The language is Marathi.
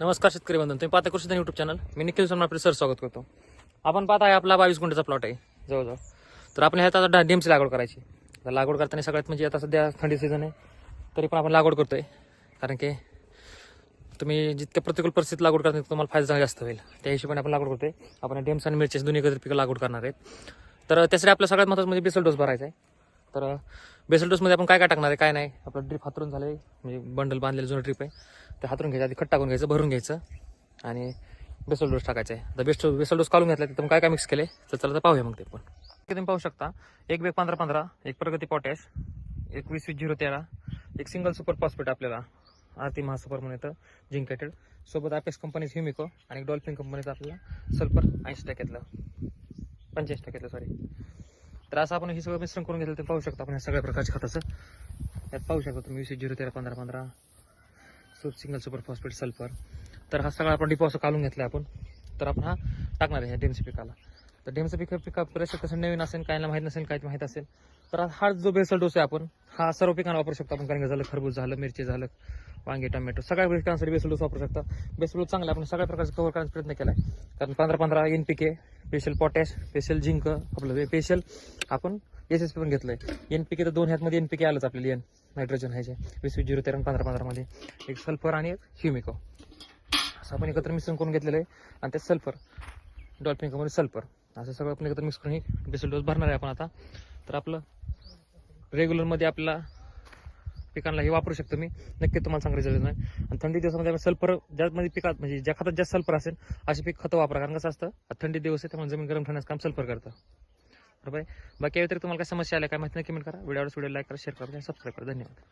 नमस्कार शेतकरी बंधन तुम्ही पाहता कृषी युट्यूब चॅनल मी निखिल सोमना आपले सर स्वागत करतो. आपण पाहता आहे आपला बावीस गुंठ्याचा प्लॉट आहे जवळजवळ. तर आपण ह्यात आता डीएमची लागवड करायची. तर लागवड करताना सगळ्यात म्हणजे आता सध्या थंडी सीझन आहे तरी पण आपण लागवड करतोय. कारण की तुम्ही जितक्या प्रतिकूल परिस्थितीत लागवड करता तुम्हाला फायदा जास्त होईल. त्या हिशोबाने आपण लागवड करतोय. आपण डेम्स आणि मिरची दोन्ही एकत्र पिकं लागवड करणार आहेत. तर त्यासाठी आपल्या सगळ्यात महत्त्वाचं म्हणजे बेसल डोस भरायचा आहे. तर बेसल डोसमध्ये आपण काय काय टाकणार आहे काय नाही. आपलं ड्रीप हातरून झालं म्हणजे बंडल बांधलेलं जुनं ड्रीप आहे. ते हातरून घ्यायचं आधी खट टाकून घ्यायचं भरून घ्यायचं. आणि बेसल डोस टाकायचा आहे. तर बेस्ट बेसल डोस काढून घेतला तिथं काय काय मिक्स केले तर चला तर पाहूया मग ते पण. तुम्ही पाहू शकता? एक बेग पंधरा पंधरा एक प्रगती पॉटॅश एक वीस वीस झिरो तेरा एक सिंगल सुपर फॉस्फेट आपल्याला आरती महासुपर म्हणून येतं जिंकेटेड सोबत आपेक्स कंपनीचं ह्युमिको आणि डॉल्फिन कंपनीचं आपल्याला सल्फर ऐंशी टक्क्यातलं पंच्याऐंशी टक्क्यातलं सॉरी तर असं आपण हे सगळं मिश्रण करून घेतलं तर पाहू शकता आपण या सगळ्या प्रकारच्या खताचं. यात पाहू शकता तुम्ही वीस झिरो तेरा पंधरा पंधरा सुप सिंगल सुपर फॉस्फेट सल्फर तर हा सगळा आपण डिपॉझिट काढून घेतला आपण. तर आपण हा टाकणार आहे ह्या डेमसी पिकाला तर डेमचं पिक पिका बरेचसे कसं नवीन असेल काहींना माहीत नसेल काही माहीत असेल. तर हा जो बेसल डोस आहे आपण हा सर्व पिकांना वापरू शकतो आपण कारण झालं खरबूज झालं मिरची झालं वांगे टोमॅटो सगळ्या पिकांसाठी बेसल डोस वापरू शकता. बेसल डोस चांगला आहे. आपण सगळ्या प्रकारचं कव्हर करण्याचा प्रयत्न केला आहे कारण पंधरा पंधरा N P K special potash special zinc आपलं स्पेशल आपण एस एस पी पण घेतलंय. एन पी के तर दोन ह्यातमध्ये एन पी के आलंच आपल्याला एन नायट्रोजन ह्याचे. वीस वीस झिरो तेरा पंधरा पंधरामध्ये एक सल्फर आणि एक ह्युमिको असं आपण एकत्र मिश्रण करून घेतलेलं आहे. आणि त्यात सल्फर डॉल्फिनकोमध्ये सल्फर असं सगळं आपण एकत्र मिक्स करून बेसल डोस भरणार आहे आपण आता. तर आपलं रेग्युलरमध्ये आपल्याला पिकांना हे वापरू शकतो मी. नक्की तुम्हाला चांगलं रिझल्ट नाही. आणि थंडी दिवसामध्ये आम्ही सल्फर ज्यामध्ये पिकात म्हणजे ज्या खतात जास्त सल्फर असेल अशी पीक खतं वापरा. कारण कसं असतं थंडी दिवस आहे त्यामुळे जमीन गरम ठेवण्याचं काम सल्फर करतं. बरोबर आहे? बाकी या व्यतिरिक्त तुम्हाला काय समस्या आल्या काय माहिती नाही कमेंट करा. व्हिडिओवर व्हिडिओ लाईक करा शेअर करा सबस्क्राईब करा. धन्यवाद.